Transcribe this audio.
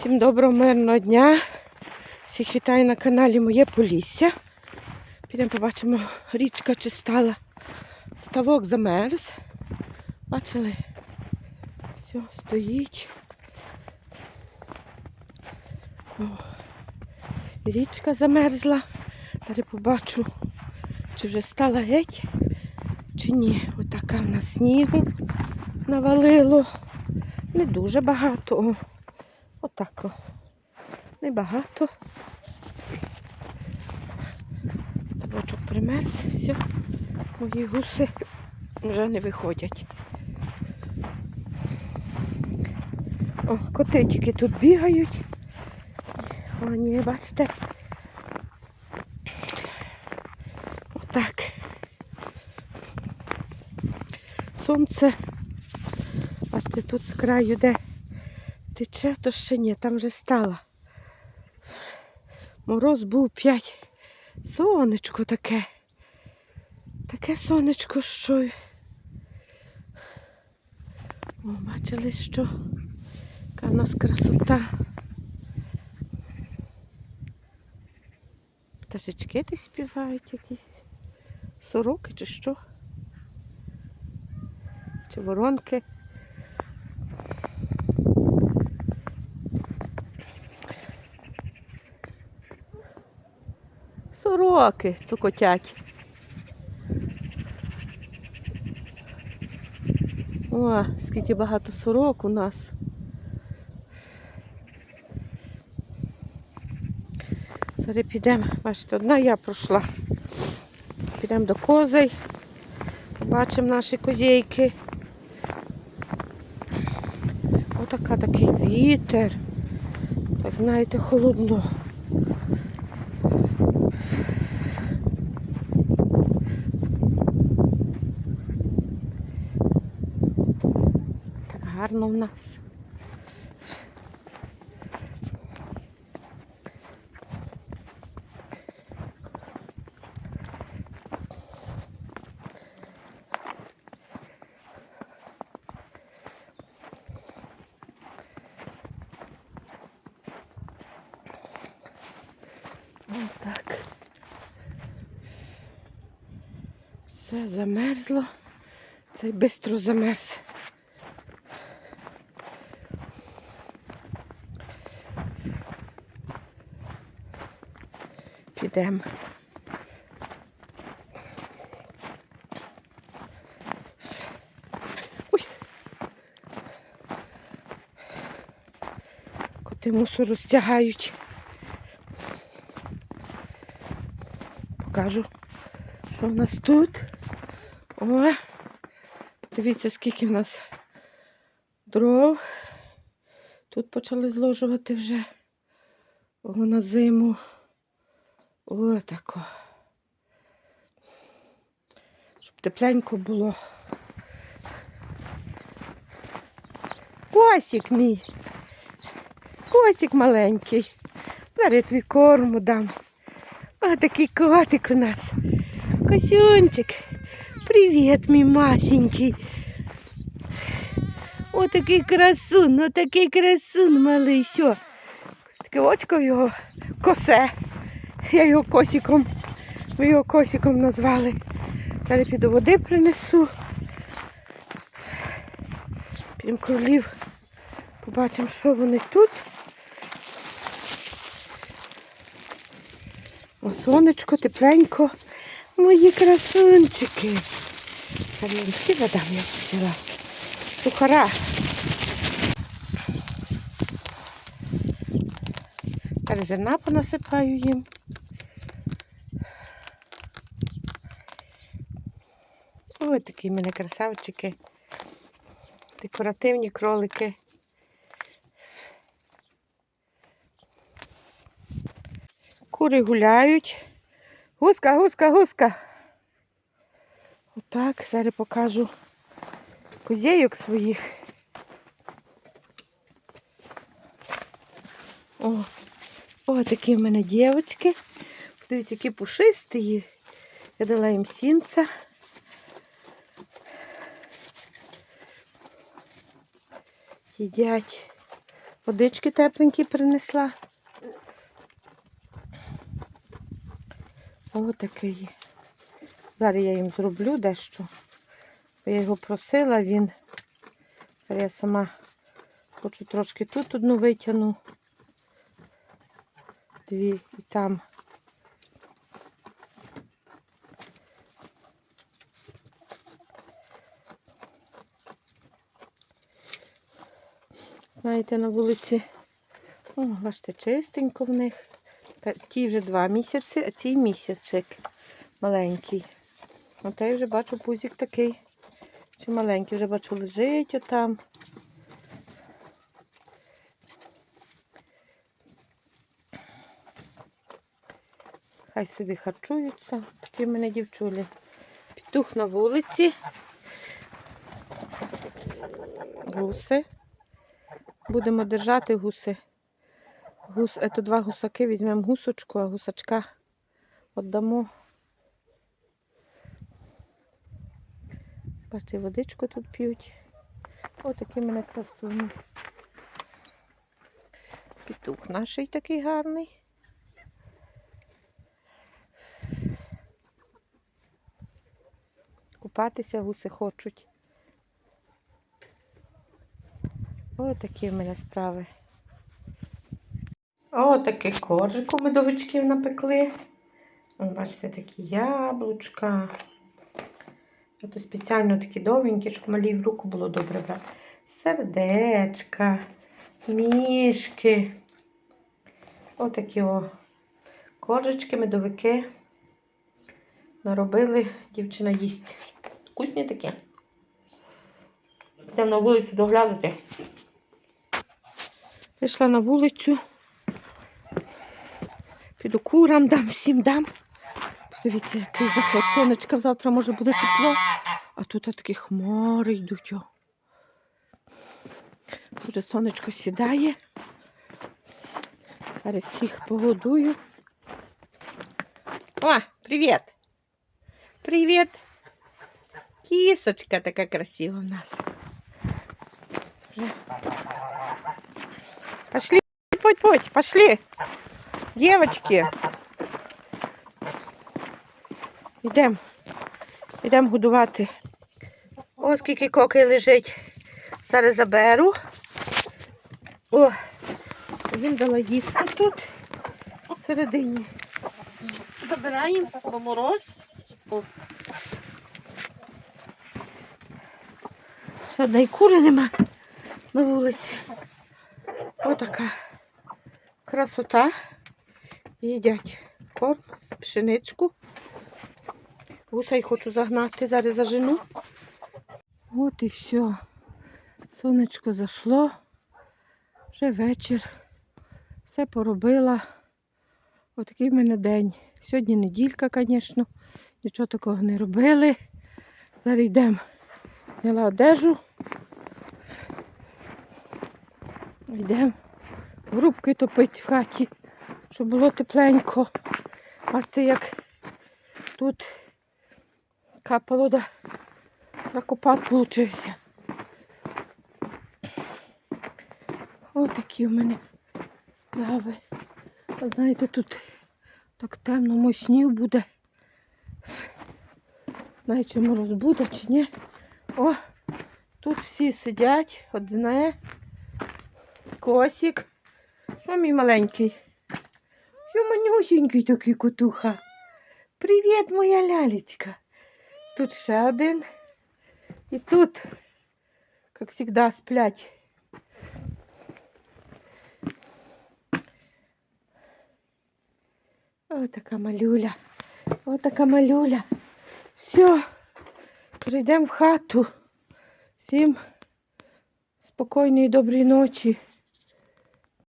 Всім доброго мирного дня. Всіх вітаю на каналі Моє Полісся. Підемо побачимо, річка чи стала. Ставок замерз. Бачили? Все, стоїть. О, річка замерзла. Зараз побачу, чи вже стала геть, чи ні. Отака в нас снігу навалило. Не дуже багато. О. Небагато. Ставочок примерз. Все. Мої гуси вже не виходять. О, коти тільки тут бігають. О, ні, бачите. Отак. Сонце. Бачите, тут з краю де тече, то ще ні, там вже стала. Мороз був 5. Сонечко таке. Таке сонечко, що. О, бачили, що яка в нас красота. Пташечки десь співають якісь. Сороки чи що? Чи воронки. Сороки цукотять. О, скільки багато сорок у нас. Зараз підемо, бачите, одна я пройшла. Підемо до козей. Побачимо наші козейки. Отака такий вітер. Так знаєте, холодно. Гарно в нас. Так. Все замерзло. Цей бистро замерз. Ой. Коти мусор розтягають. Покажу, що в нас тут. О, дивіться, скільки в нас дров. Тут почали зложувати вже на зиму. О, тако. Щоб тепленько було. Косик мій. Косик маленький. Зараз я твій корму дам. О, такий котик у нас. Косюнчик. Привіт, мій масенький. О, такий красун, о, такий красун малий. Що? Таке очко його косе. Я його косиком. Ми його косиком назвали. Зараз піду води принесу. Підемо кролів. Побачимо, що вони тут. О, сонечко, тепленько. Мої красунчики. Хліба дам я взяла. Сухара. Зараз зерна понасипаю їм. Ось такі в мене красавчики. Декоративні кролики. Кури гуляють. Гуска, гуска, гуска. Отак, зараз покажу козейок своїх. О, о, такі в мене дівчатки. Подивіться, які пушисті. Я дала їм сінця. Їдять Водички тепленькі принесла. Ось такий. Зараз я їм зроблю дещо. Я його просила, він. Зараз я сама хочу трошки тут одну витягну. Дві і там. Знаєте, на вулиці, о, бачите, чистенько в них. Ті вже два місяці, а цей місяцик маленький. А той вже бачу пузик такий. Чи маленький, вже бачу лежить отам. Хай собі харчуються. Такі в мене дівчулі. Петух на вулиці. Гуси. Будемо держати гуси. Гус, це два гусаки, візьмемо гусочку, а гусачка віддамо. Бачите, водичку тут п'ють. Ось такі мене красуні. Петух наш такий гарний. Купатися гуси хочуть. Ось такі в мене справи. О, такий коржик у медовичків напекли. Бачите, такі яблучка. А то спеціально такі довгенькі, щоб малі в руку було добре брати. Сердечка, мішки. Отакі о коржички, медовики. Наробили, дівчина їсть. Вкусні такі. Йдемо на вулицю доглядати. Пішла на вулицю. Піду курам дам, всім дам. Подивіться, який заход. Сонечка завтра може буде тепло. А тут такі хмари йдуть. Тут же сонечко сідає. Зараз всіх погодую. О, привіт! Привіт! Кісочка така красива у нас. Пошли, путь, путь, пошли. Девочки. Йдемо. Йдемо годувати. Ось скільки коки лежить. Зараз заберу. О, їм дала їсти тут всередині. Забираємо, бо мороз. О. Ще одної кури нема на вулиці. Отака красота. Їдять корм, пшеничку. Гусей хочу загнати, зараз зажену. От і все. Сонечко зайшло. Вже вечір. Все поробила. Отакий в мене день. Сьогодні неділька, звісно. Нічого такого не робили. Зараз йдемо. Зняла одежу. Йдемо грубки топити в хаті, щоб було тепленько. А ти як тут капало, да сракопад получився. Ось такі у мене справи. А знаєте, тут так темно, мой сніг буде. Знаю, чи мороз буде, чи ні. О, тут всі сидять, одне. Косик. Що мій маленький? Що манюсенький такий котуха. Привіт, моя лялечка. Тут ще один. І тут, як завжди, сплять. О, така малюля. О, така малюля. Все, прийдемо в хату. Всім спокійної доброї ночі.